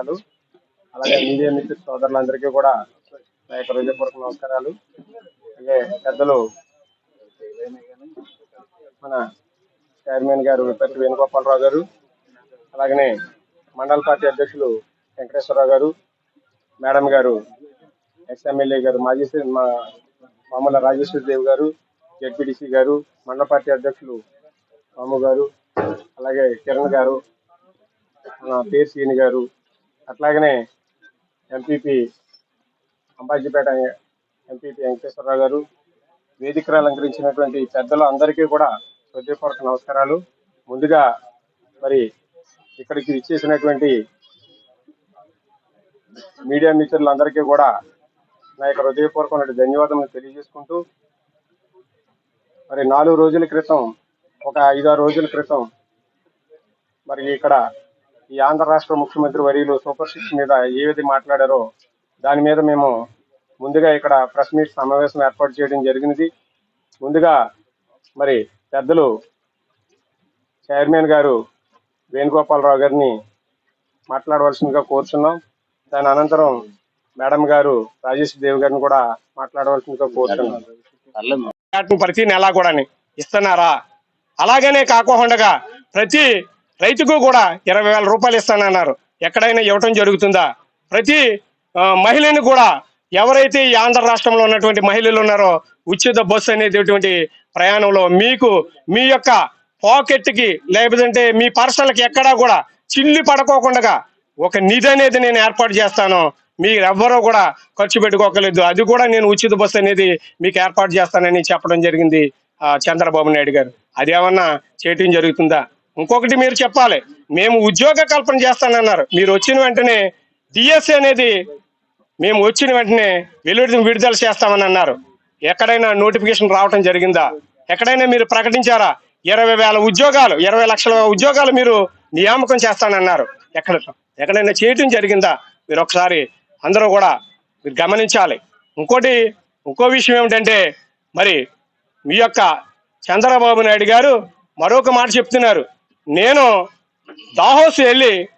నమస్కారాలు. అలాగే మీడియా మిత్ర సోదరులందరికీ కూడా నా యొక్క హృదయపూర్వక నమస్కారాలు. అలాగే పెద్దలు మన చైర్మన్ గారు విపత్తి వేణుగోపాలరావు గారు అలాగనే మండల పార్టీ అధ్యక్షులు వెంకటేశ్వరరావు గారు మేడం గారు ఎక్స్ఎమ్మెల్యే గారు మాజీ మా మామూలు రాజేశ్వరి దేవి గారు జెడ్పీటీసీ గారు మండల పార్టీ అధ్యక్షులు రాము గారు అలాగే కిరణ్ గారు మన పేరు గారు అట్లాగనే ఎంపీపీ అంబాజీపేట ఎంపీపీ వెంకటేశ్వరరావు గారు వేదికను అలంకరించినటువంటి పెద్దలు అందరికీ కూడా హృదయపూర్వక నమస్కారాలు. ముందుగా మరి ఇక్కడికి ఇచ్చేసినటువంటి మీడియా మిత్రులందరికీ కూడా నా యొక్క హృదయపూర్వకమైన ధన్యవాదములు తెలియజేసుకుంటూ మరి నాలుగు రోజుల క్రితం ఒక ఐదారు రోజుల క్రితం మరి ఇక్కడ ఈ ఆంధ్ర రాష్ట్ర ముఖ్యమంత్రి వర్యులు సూపర్ సిక్స్ మీద ఏ విధంగా మాట్లాడారో దాని మీద మేము ముందుగా ఇక్కడ ప్రెస్ మీట్ సమావేశం ఏర్పాటు చేయడం జరిగినది. ముందుగా మరి పెద్దలు చైర్మన్ గారు వేణుగోపాలరావు గారిని మాట్లాడవలసిందిగా కోరుచున్నాం. దాని అనంతరం మేడం గారు రాజేష్ దేవ్ గారిని కూడా మాట్లాడవలసిందిగా కోరుచున్నాం. ప్రతి నెల కూడా ఇస్తున్నారా? అలాగనే కాకుండా ప్రతి రైతుకు కూడా ఇరవై వేల రూపాయలు ఇస్తానన్నారు. ఎక్కడైనా ఇవ్వటం జరుగుతుందా? ప్రతి మహిళను మహిళని కూడా ఎవరైతే ఈ ఆంధ్ర రాష్ట్రంలో ఉన్నటువంటి మహిళలు ఉన్నారో ఉచిత బస్సు అనేటటువంటి ప్రయాణంలో మీకు మీ యొక్క పాకెట్కి లేకపోతే మీ పర్సనల్కి ఎక్కడా కూడా చిల్లి పడుకోకుండా ఒక నిధి అనేది నేను ఏర్పాటు చేస్తాను. మీరు ఎవ్వరూ కూడా ఖర్చు పెట్టుకోకలేదు. అది కూడా నేను ఉచిత బస్సు అనేది మీకు ఏర్పాటు చేస్తానని చెప్పడం జరిగింది చంద్రబాబు నాయుడు గారు. అది ఏమన్నా చేయటం జరుగుతుందా? ఇంకొకటి మీరు చెప్పాలి. మేము ఉద్యోగ కల్పన చేస్తానన్నారు. మీరు వచ్చిన వెంటనే డిఎస్సి అనేది మేము వచ్చిన వెంటనే వెలువడి విడుదల చేస్తామని అన్నారు. ఎక్కడైనా నోటిఫికేషన్ రావటం జరిగిందా? ఎక్కడైనా మీరు ప్రకటించారా? ఇరవై వేల ఉద్యోగాలు ఇరవై లక్షల ఉద్యోగాలు మీరు నియామకం చేస్తానన్నారు. ఎక్కడ ఎక్కడైనా చేయటం జరిగిందా? మీరు ఒకసారి అందరూ కూడా మీరు గమనించాలి. ఇంకోటి ఇంకో విషయం ఏమిటంటే మరి మీ యొక్క చంద్రబాబు నాయుడు గారు మరొక మాట చెప్తున్నారు. నేను దాహోస్ వెళ్ళి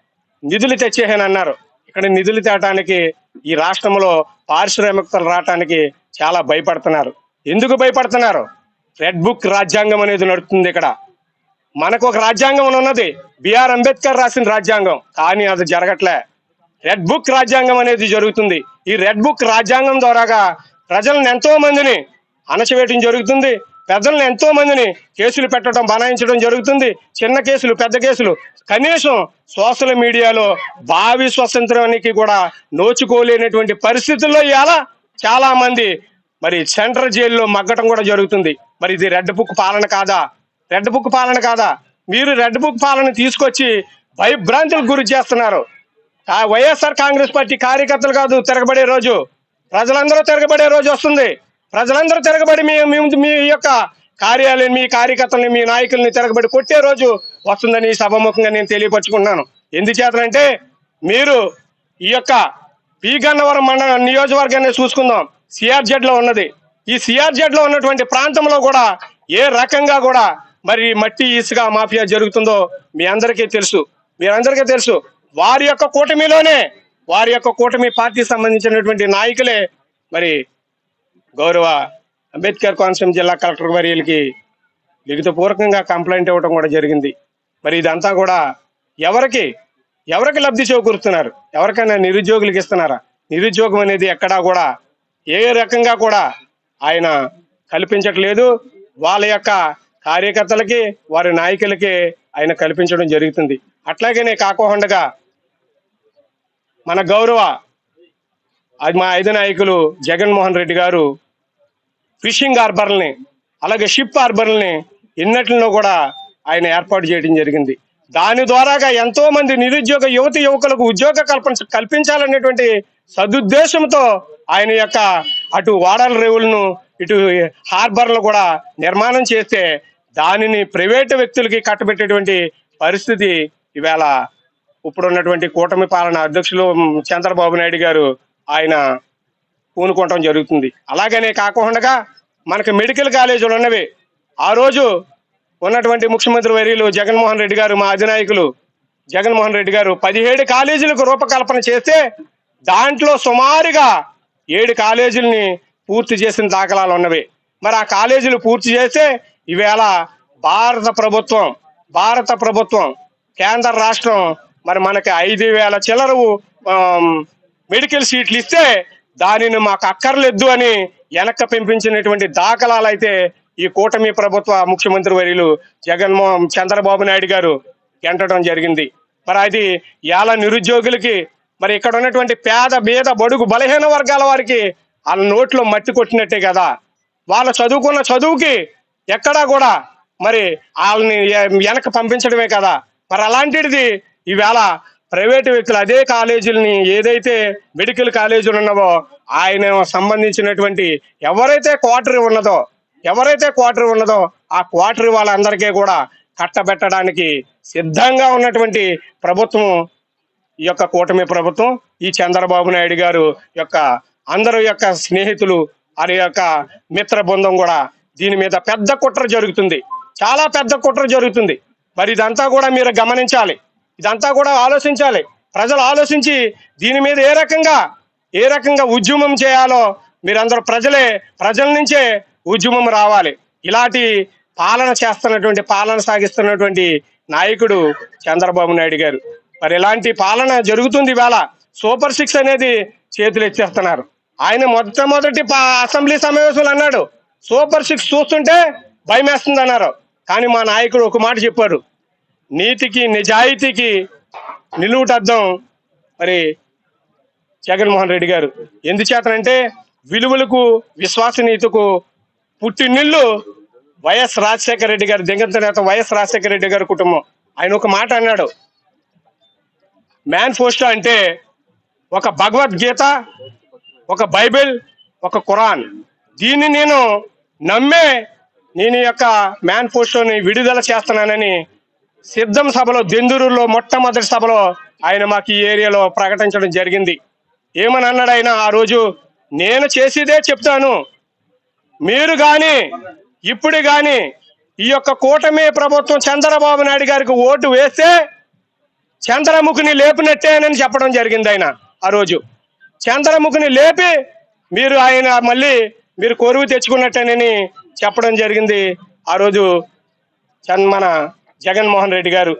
నిధులు తెచ్చేసాను అన్నారు. ఇక్కడ నిధులు తేటానికి ఈ రాష్ట్రంలో పారిశ్రామికతలు రావటానికి చాలా భయపడుతున్నారు. ఎందుకు భయపడుతున్నారు? రెడ్ బుక్ రాజ్యాంగం అనేది నడుస్తుంది ఇక్కడ. మనకు ఒక రాజ్యాంగం ఉన్నది. బిఆర్ అంబేద్కర్ రాసిన రాజ్యాంగం. కానీ అది జరగట్లే. రెడ్ బుక్ రాజ్యాంగం అనేది జరుగుతుంది. ఈ రెడ్ బుక్ రాజ్యాంగం ద్వారాగా ప్రజలను ఎంతో మందిని అణచివేయటం జరుగుతుంది. పెద్దలను ఎంతో మందిని కేసులు పెట్టడం బనాయించడం జరుగుతుంది. చిన్న కేసులు పెద్ద కేసులు. కనీసం సోషల్ మీడియాలో భావి స్వతంత్రానికి కూడా నోచుకోలేనటువంటి పరిస్థితుల్లో ఇలా చాలా మంది మరి సెంట్రల్ జైల్లో మగ్గటం కూడా జరుగుతుంది. మరి ఇది రెడ్ బుక్ పాలన కాదా? రెడ్ బుక్ పాలన కాదా? మీరు రెడ్ బుక్ పాలన తీసుకొచ్చి భయభ్రాంతులకు గురి చేస్తున్నారు. వైఎస్ఆర్ కాంగ్రెస్ పార్టీ కార్యకర్తలు కాదు తిరగబడే రోజు. ప్రజలందరూ తిరగబడే రోజు వస్తుంది. ప్రజలందరూ తిరగబడి మీ మీ- యొక్క కార్యాలయం మీ కార్యకర్తల్ని మీ నాయకుల్ని తిరగబడి కొట్టే రోజు వస్తుందని సభముఖంగా నేను తెలియపరుచుకుంటున్నాను. ఎందుచేతనంటే మీరు ఈ యొక్క పి గన్నవరం మండల నియోజకవర్గాన్ని చూసుకుందాం. సిఆర్జెడ్లో ఉన్నది. ఈ సిఆర్జెడ్లో ఉన్నటువంటి ప్రాంతంలో కూడా ఏ రకంగా కూడా మరి మట్టి ఇసుక మాఫియా జరుగుతుందో మీ అందరికీ తెలుసు. మీరందరికీ తెలుసు. వారి యొక్క కూటమిలోనే వారి యొక్క కూటమి పార్టీ సంబంధించినటువంటి నాయకులే మరి గౌరవ అంబేద్కర్ కోనసీమ జిల్లా కలెక్టర్ వర్యులకి లిఖితపూర్వకంగా కంప్లైంట్ ఇవ్వడం కూడా జరిగింది. మరి ఇదంతా కూడా ఎవరికి ఎవరికి లబ్ధి చేకూరుతున్నారు ఎవరికైనా నిరుద్యోగులకు ఇస్తున్నారా? నిరుద్యోగం అనేది ఎక్కడా కూడా ఏ రకంగా కూడా ఆయన కల్పించట్లేదు. వాళ్ళ యొక్క కార్యకర్తలకి వారి నాయకులకి ఆయన కల్పించడం జరుగుతుంది. అట్లాగనే కాకోకుండా మన గౌరవ అది మా ఐదు నాయకులు జగన్మోహన్ రెడ్డి గారు ఫిషింగ్ హార్బర్లని అలాగే షిప్ హార్బర్లని ఎన్నట్లో కూడా ఆయన ఏర్పాటు చేయడం జరిగింది. దాని ద్వారాగా ఎంతో మంది నిరుద్యోగ యువతి యువకులకు ఉద్యోగ కల్పన కల్పించాలనేటువంటి సదుద్దేశంతో ఆయన యొక్క అటు వాడల రేవులను ఇటు హార్బర్లు కూడా నిర్మాణం చేస్తే దానిని ప్రైవేటు వ్యక్తులకి కట్టబెట్టేటువంటి పరిస్థితి ఇవాళ ఇప్పుడున్నటువంటి కూటమి పాలన అధ్యక్షులు చంద్రబాబు నాయుడు గారు ఆయన పూనుకోవటం జరుగుతుంది. అలాగనే కాకుండా మనకు మెడికల్ కాలేజీలు ఉన్నవి. ఆ రోజు ఉన్నటువంటి ముఖ్యమంత్రి వర్యులు జగన్మోహన్ రెడ్డి గారు మా అధినాయకులు జగన్మోహన్ రెడ్డి గారు పదిహేడు కాలేజీలకు రూపకల్పన చేస్తే దాంట్లో సుమారుగా ఏడు కాలేజీలని పూర్తి చేసిన దాఖలాలు ఉన్నవి. మరి ఆ కాలేజీలు పూర్తి చేస్తే ఈవేళ భారత ప్రభుత్వం భారత ప్రభుత్వం కేంద్ర రాష్ట్రం మరి మనకి ఐదు వేల చిల్లరవు మెడికల్ సీట్లు ఇస్తే దానిని మాకు అక్కర్లేదు అని వెనక్కి పెంపించినటువంటి దాఖలాలు అయితే ఈ కూటమి ప్రభుత్వ ముఖ్యమంత్రి వర్యులు జగన్మోహన్ చంద్రబాబు నాయుడు గారు ఎంటడం జరిగింది. మరి అది ఎలా నిరుద్యోగులకి మరి ఇక్కడ ఉన్నటువంటి పేద బీద బడుగు బలహీన వర్గాల వారికి వాళ్ళ నోట్లో మట్టి కొట్టినట్టే కదా. వాళ్ళ చదువుకున్న చదువుకి ఎక్కడా కూడా మరి వాళ్ళని వెనక్కి పంపించడమే కదా. మరి అలాంటిది ఈవేళ ప్రైవేటు వ్యక్తులు అదే కాలేజీలని ఏదైతే మెడికల్ కాలేజీలు ఉన్నావో ఆయన సంబంధించినటువంటి ఎవరైతే క్వార్టర్ ఉన్నదో ఎవరైతే క్వార్టర్ ఉన్నదో ఆ క్వార్టర్ వాళ్ళందరికీ కూడా కట్టబెట్టడానికి సిద్ధంగా ఉన్నటువంటి ప్రభుత్వం ఈ యొక్క కూటమి ప్రభుత్వం ఈ చంద్రబాబు నాయుడు గారు యొక్క అందరి యొక్క స్నేహితులు వారి యొక్క మిత్ర బృందం కూడా దీని మీద పెద్ద కుట్ర జరుగుతుంది. చాలా పెద్ద కుట్ర జరుగుతుంది. మరి ఇదంతా కూడా మీరు గమనించాలి. ఇదంతా కూడా ఆలోచించాలి. ప్రజలు ఆలోచించి దీని మీద ఏ రకంగా ఏ రకంగా ఉద్యమం చేయాలో మీరందరూ ప్రజలే ప్రజల నుంచే ఉద్యమం రావాలి. ఇలాంటి పాలన చేస్తున్నటువంటి పాలన సాగిస్తున్నటువంటి నాయకుడు చంద్రబాబు నాయుడు గారు. మరి ఇలాంటి పాలన జరుగుతుంది ఇవాళ. సూపర్ సిక్స్ అనేది చేతులు ఎత్తేస్తున్నారు. ఆయన మొట్టమొదటి పా- అసెంబ్లీ సమావేశంలో అన్నాడు సూపర్ సిక్స్ చూస్తుంటే భయం వేస్తుంది అన్నారు కానీ మా నాయకుడు ఒక మాట చెప్పారు నీతికి నిజాయితీకి నిలువుటద్దం మరి జగన్మోహన్ రెడ్డి గారు. ఎందుచేతనంటే విలువలకు విశ్వాసనీయతకు పుట్టినిల్లు వైఎస్ రాజశేఖర రెడ్డి గారు దిగంత నేత వైఎస్ రాజశేఖర రెడ్డి గారి కుటుంబం. ఆయన ఒక మాట అన్నాడు. మేనిఫెస్టో అంటే ఒక భగవద్గీత ఒక బైబిల్ ఒక ఖురాన్. దీన్ని నేను నమ్మే నేను యొక్క మేనిఫెస్టోని విడుదల చేస్తున్నానని సిద్ధం సభలో దెందురులో మొట్టమొదటి సభలో ఆయన మాకు ఈ ఏరియాలో ప్రకటించడం జరిగింది. ఏమని అన్నాడు ఆయన? ఆ రోజు నేను చేసేదే చెప్తాను. మీరు గాని ఇప్పుడు గాని ఈ యొక్క కూటమి ప్రభుత్వం చంద్రబాబు నాయుడు గారికి ఓటు వేస్తే చంద్రముఖిని లేపినట్టేనని చెప్పడం జరిగింది ఆయన ఆ రోజు. చంద్రముఖిని లేపి మీరు ఆయన మళ్ళీ మీరు కొరువు తెచ్చుకున్నట్టేనని చెప్పడం జరిగింది. ఆ రోజు చన్ మన జగన్మోహన్ రెడ్డి గారు.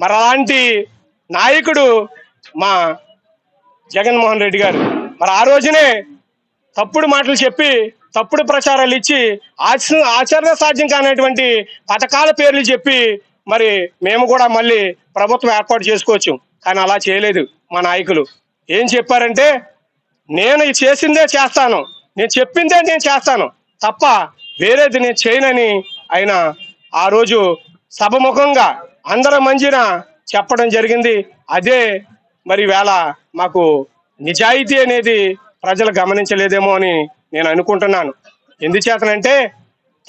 మరి అలాంటి నాయకుడు మా జగన్మోహన్ రెడ్డి గారు. మరి ఆ రోజునే తప్పుడు మాటలు చెప్పి తప్పుడు ప్రచారాలు ఇచ్చి ఆచరణ ఆచరణ సాధ్యం కానటువంటి పథకాల పేర్లు చెప్పి మరి మేము కూడా మళ్ళీ ప్రభుత్వం ఏర్పాటు చేసుకోవచ్చు. కానీ అలా చేయలేదు మా నాయకులు. ఏం చెప్పారంటే నేను ఇది చేసిందే చేస్తాను. నేను చెప్పిందే నేను చేస్తాను. తప్ప వేరేది నేను చేయనని ఆయన ఆ రోజు సభముఖంగా అందరం మంచిన చెప్పడం జరిగింది. అదే మరి వేళ మాకు నిజాయితీ అనేది ప్రజలు గమనించలేదేమో అని నేను అనుకుంటున్నాను. ఎందుచేతనంటే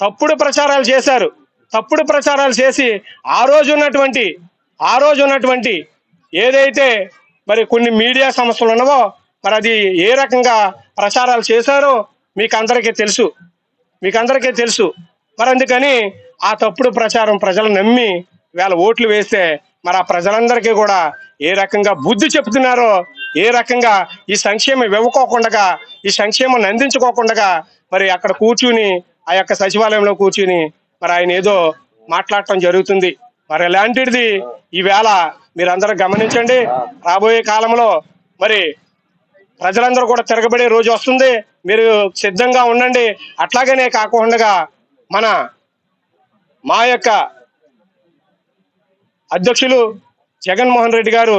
తప్పుడు ప్రచారాలు చేశారు. తప్పుడు ప్రచారాలు చేసి ఆ రోజు ఉన్నటువంటి ఆ రోజు ఉన్నటువంటి ఏదైతే మరి కొన్ని మీడియా సంస్థలు ఉన్నవో మరి అది ఏ రకంగా ప్రచారాలు చేశారో మీకు అందరికీ తెలుసు. మీకు అందరికీ తెలుసు. మరి అందుకని ఆ తప్పుడు ప్రచారం ప్రజలు నమ్మి వేళ ఓట్లు వేస్తే మరి ఆ ప్రజలందరికీ కూడా ఏ రకంగా బుద్ధి చెప్తున్నారో ఏ రకంగా ఈ సంక్షేమం ఇవ్వకోకుండా ఈ సంక్షేమం అందించుకోకుండా మరి అక్కడ కూర్చుని ఆ యొక్క సచివాలయంలో కూర్చుని మరి ఆయన ఏదో మాట్లాడటం జరుగుతుంది. మరి ఎలాంటిది ఈవేళ మీరందరూ గమనించండి. రాబోయే కాలంలో మరి ప్రజలందరూ కూడా తిరగబడే రోజు వస్తుంది. మీరు సిద్ధంగా ఉండండి. అట్లాగనే కాకుండా మన మా యొక్క అధ్యక్షులు జగన్మోహన్ రెడ్డి గారు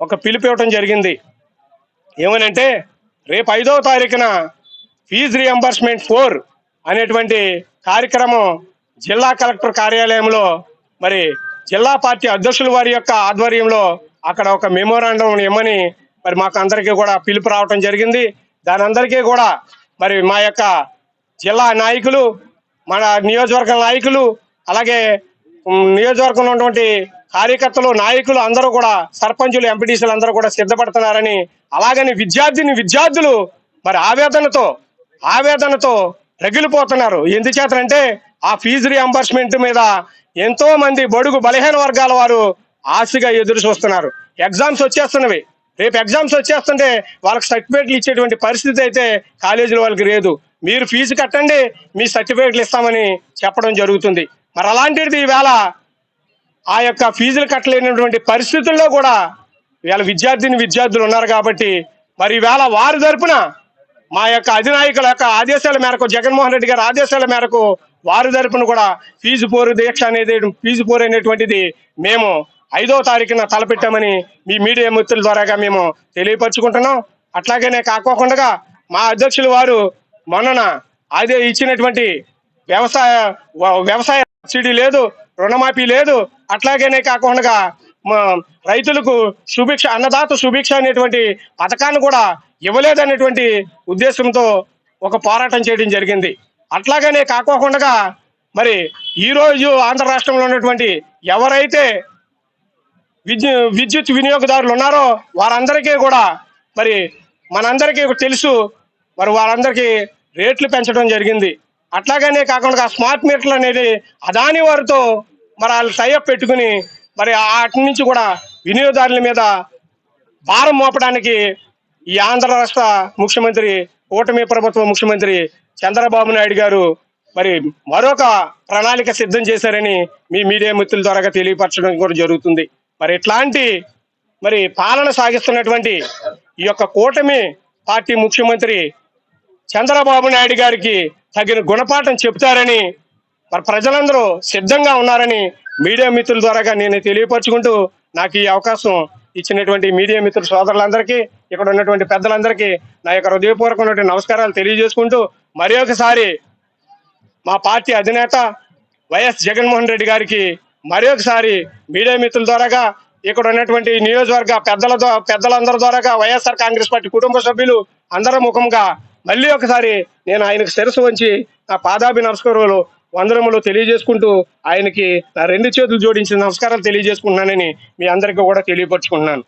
ఒక పిలుపు ఇవ్వటం జరిగింది. ఏమనంటే రేపు ఐదవ తారీఖున ఫీజు రియంబర్స్మెంట్ ఫోర్ అనేటువంటి కార్యక్రమం జిల్లా కలెక్టర్ కార్యాలయంలో మరి జిల్లా పార్టీ అధ్యక్షుల వారి యొక్క ఆధ్వర్యంలో అక్కడ ఒక మెమోరాండం ఇమ్మని మరి మాకు అందరికీ కూడా పిలుపు రావటం జరిగింది. దాని అందరికీ కూడా మరి మా యొక్క జిల్లా నాయకులు మన నియోజకవర్గ నాయకులు అలాగే నియోజకవర్గంలో ఉన్నటువంటి కార్యకర్తలు నాయకులు అందరూ కూడా సర్పంచులు ఎంపీటీసీలు అందరూ కూడా సిద్ధపడుతున్నారని అలాగని విద్యార్థిని విద్యార్థులు మరి ఆవేదనతో ఆవేదనతో రగిలిపోతున్నారు. ఎందుచేతనంటే ఆ ఫీజు రియంబర్స్మెంట్ మీద ఎంతో మంది బడుగు బలహీన వర్గాల వారు ఆశగా ఎదురు చూస్తున్నారు ఎగ్జామ్స్ వచ్చేస్తున్నవి. రేపు ఎగ్జామ్స్ వచ్చేస్తుంటే వాళ్ళకి సర్టిఫికేట్లు ఇచ్చేటువంటి పరిస్థితి అయితే కాలేజీల వాళ్ళకి లేదు. మీరు ఫీజు కట్టండి మీ సర్టిఫికేట్లు ఇస్తామని చెప్పడం జరుగుతుంది. మరి అలాంటిది ఈవేళ ఆ యొక్క ఫీజులు కట్టలేనటువంటి పరిస్థితుల్లో కూడా ఇవాళ విద్యార్థిని విద్యార్థులు ఉన్నారు కాబట్టి మరి ఈవేళ వారి తరపున మా యొక్క అధినాయకుల యొక్క ఆదేశాల మేరకు జగన్మోహన్ రెడ్డి గారి ఆదేశాల మేరకు వారి తరపున కూడా ఫీజు పోరు దీక్ష అనేది ఫీజు పోరు అనేటువంటిది మేము ఐదో తారీఖున తలపెట్టామని మీ మీడియా మిత్రుల ద్వారాగా మేము తెలియపరుచుకుంటున్నాం. అట్లాగనే కాకోకుండా మా అధ్యక్షులు వారు మొన్నన అదే ఇచ్చినటువంటి వ్యవసాయ వ్యవసాయ సబ్సిడీ లేదు రుణమాఫీ లేదు. అట్లాగనే కాకుండా మా రైతులకు సుభిక్ష అన్నదాత సుభిక్ష అనేటువంటి పథకాన్ని కూడా ఇవ్వలేదనేటువంటి ఉద్దేశంతో ఒక పోరాటం చేయడం జరిగింది. అట్లాగనే కాకోకుండా మరి ఈ రోజు ఆంధ్ర రాష్ట్రంలో ఉన్నటువంటి ఎవరైతే విద్యుత్ వినియోగదారులు ఉన్నారో వారందరికీ కూడా మరి మనందరికీ తెలుసు. మరి వారందరికీ రేట్లు పెంచడం జరిగింది. అట్లాగనే కాకుండా స్మార్ట్ మీటర్లు అనేది అదాని వారితో మరి వాళ్ళు టైఅప్ పెట్టుకుని మరి వాటి నుంచి కూడా వినియోగదారుల మీద భారం మోపడానికి ఈ ఆంధ్ర రాష్ట్ర ముఖ్యమంత్రి కూటమి ప్రభుత్వ ముఖ్యమంత్రి చంద్రబాబు నాయుడు గారు మరి మరొక ప్రణాళిక సిద్ధం చేశారని మీ మీడియా మిత్రుల ద్వారా తెలియపరచడం కూడా జరుగుతుంది. మరి ఇట్లాంటి మరి పాలన సాగిస్తున్నటువంటి ఈ యొక్క కూటమి పార్టీ ముఖ్యమంత్రి చంద్రబాబు నాయుడు గారికి తగిన గుణపాఠం చెప్తారని మరి ప్రజలందరూ సిద్ధంగా ఉన్నారని మీడియా మిత్రుల ద్వారాగా నేను తెలియపరచుకుంటూ నాకు ఈ అవకాశం ఇచ్చినటువంటి మీడియా మిత్రుల సోదరులందరికీ ఇక్కడ ఉన్నటువంటి పెద్దలందరికీ నా యొక్క హృదయపూర్వకమైనటువంటి నమస్కారాలు తెలియజేసుకుంటూ మరొకసారి మా పార్టీ అధినేత వైఎస్ జగన్మోహన్ రెడ్డి గారికి మరొకసారి మీడియా మిత్రుల ద్వారాగా ఇక్కడ ఉన్నటువంటి నియోజకవర్గ పెద్దల పెద్దలందరి ద్వారాగా వైఎస్ఆర్ కాంగ్రెస్ పార్టీ కుటుంబ సభ్యులు అందరి ముఖంగా మళ్ళీ ఒకసారి నేను ఆయనకు శిరసు వంచి నా పాదాభి నమస్కారాలు వందనములు తెలియజేసుకుంటూ ఆయనకి నా రెండు చేతులు జోడించిన నమస్కారాలు తెలియజేసుకుంటున్నానని మీ అందరికీ కూడా తెలియపరుచుకుంటున్నాను.